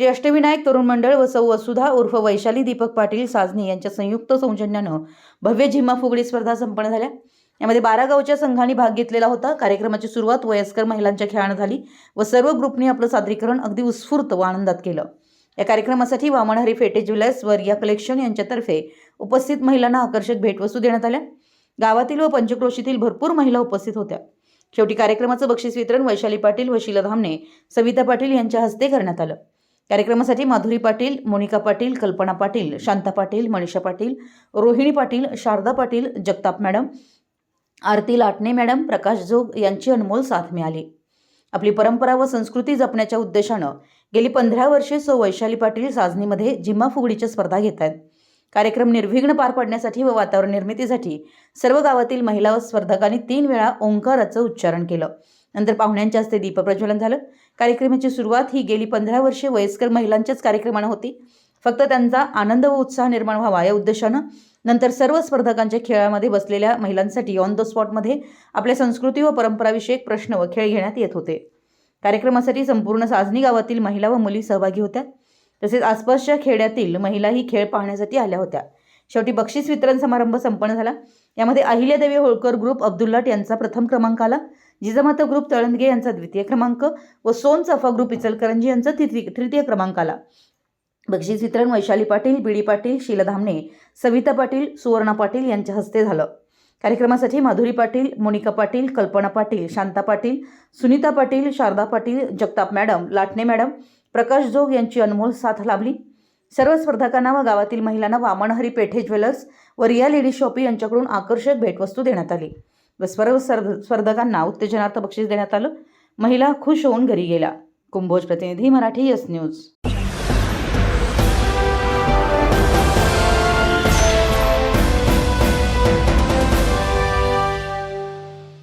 श्री अष्टविनायक तरुण मंडळ व सौ वसुधा उर्फ वैशाली दीपक पाटील साजनी यांच्या संयुक्त सौजन्यानं भव्य झिम्मा फुगडी स्पर्धा संपन्न झाल्या. यामध्ये बारा गावच्या संघांनी भाग घेतलेला होता. कार्यक्रमाची सुरुवात वयस्कर महिलांच्या खेळानं झाली व सर्व ग्रुपनी आपलं सादरीकरण अगदी उत्स्फूर्त व आनंदात केलं. या कार्यक्रमासाठी वामनहरी फेटे ज्वेलर्स व कलेक्शन यांच्यातर्फे उपस्थित महिलांना आकर्षक भेटवस्तू देण्यात आल्या. गावातील व पंचक्रोशीतील भरपूर महिला उपस्थित होत्या. शेवटी कार्यक्रमाचं बक्षीस वितरण वैशाली पाटील व शीला धामणे सविता पाटील यांच्या हस्ते करण्यात आलं. कार्यक्रमासाठी माधुरी पाटील मोनिका पाटील कल्पना पाटील शांता पाटील मनीषा पाटील रोहिणी पाटील शारदा पाटील जगताप मॅडम आरती लाटणे मॅडम प्रकाश जोग यांची अनमोल साथ मिळाली. आपली परंपरा व संस्कृती जपण्याच्या उद्देशानं गेली पंधरा वर्षे सो वैशाली पाटील साजनीमध्ये जिम्मा फुगडीच्या स्पर्धा घेत आहेत कार्यक्रम निर्विघ्न पार पाडण्यासाठी व वातावरण निर्मितीसाठी सर्व गावातील महिला व स्पर्धकांनी तीन वेळा ओंकाराचं उच्चारण केलं. नंतर पाहुण्यांच्या हस्ते दीपप्रज्वलन झालं. कार्यक्रमाची सुरुवात ही गेली पंधरा वर्षे वयस्कर महिलांच्याच कार्यक्रमानं होती. फक्त त्यांचा आनंद व उत्साह निर्माण व्हावा या उद्देशानं नंतर सर्व स्पर्धकांच्या खेळामध्ये बसलेल्या महिलांसाठी ऑन द स्पॉटमध्ये आपल्या संस्कृती व परंपराविषयक प्रश्न व खेळ घेण्यात येत होते. कार्यक्रमासाठी संपूर्ण साजनी गावातील महिला व मुली सहभागी होत्या. तसेच आसपासच्या खेड्यातील महिलाही खेळ पाहण्यासाठी आल्या होत्या. शेवटी बक्षीस वितरण समारंभ संपन्न झाला. यामध्ये अहिल्यादेवी होळकर ग्रुप अब्दुल्लाट यांचा प्रथम क्रमांक आला. जिजामाता ग्रुप तळंदगे यांचा द्वितीय क्रमांक व सोन चाफा ग्रुप इचलकरंजी यांचा तृतीय तृतीय क्रमांक आला बक्षीस वितरण वैशाली पाटील बीडी पाटील शीला धामणे सविता पाटील सुवर्णा पाटील यांच्या हस्ते झालं. कार्यक्रमासाठी माधुरी पाटील मोनिका पाटील कल्पना पाटील शांता पाटील सुनीता पाटील शारदा पाटील जगताप मॅडम लाटणे मॅडम प्रकाश जोग यांची अनमोल साथ लाभली. सर्व स्पर्धकांना व गावातील महिलांना वामनहरी पेठे ज्वेलर्स व रिया लेडी शॉपी यांच्याकडून आकर्षक भेटवस्तू देण्यात आली. व स्पर्ध- स्पर्धकांना उत्तेजनार्थ बक्षीस देण्यात आलं. महिला खुश होऊन घरी गेल्या. कुंभोज प्रतिनिधी मराठी यस न्यूज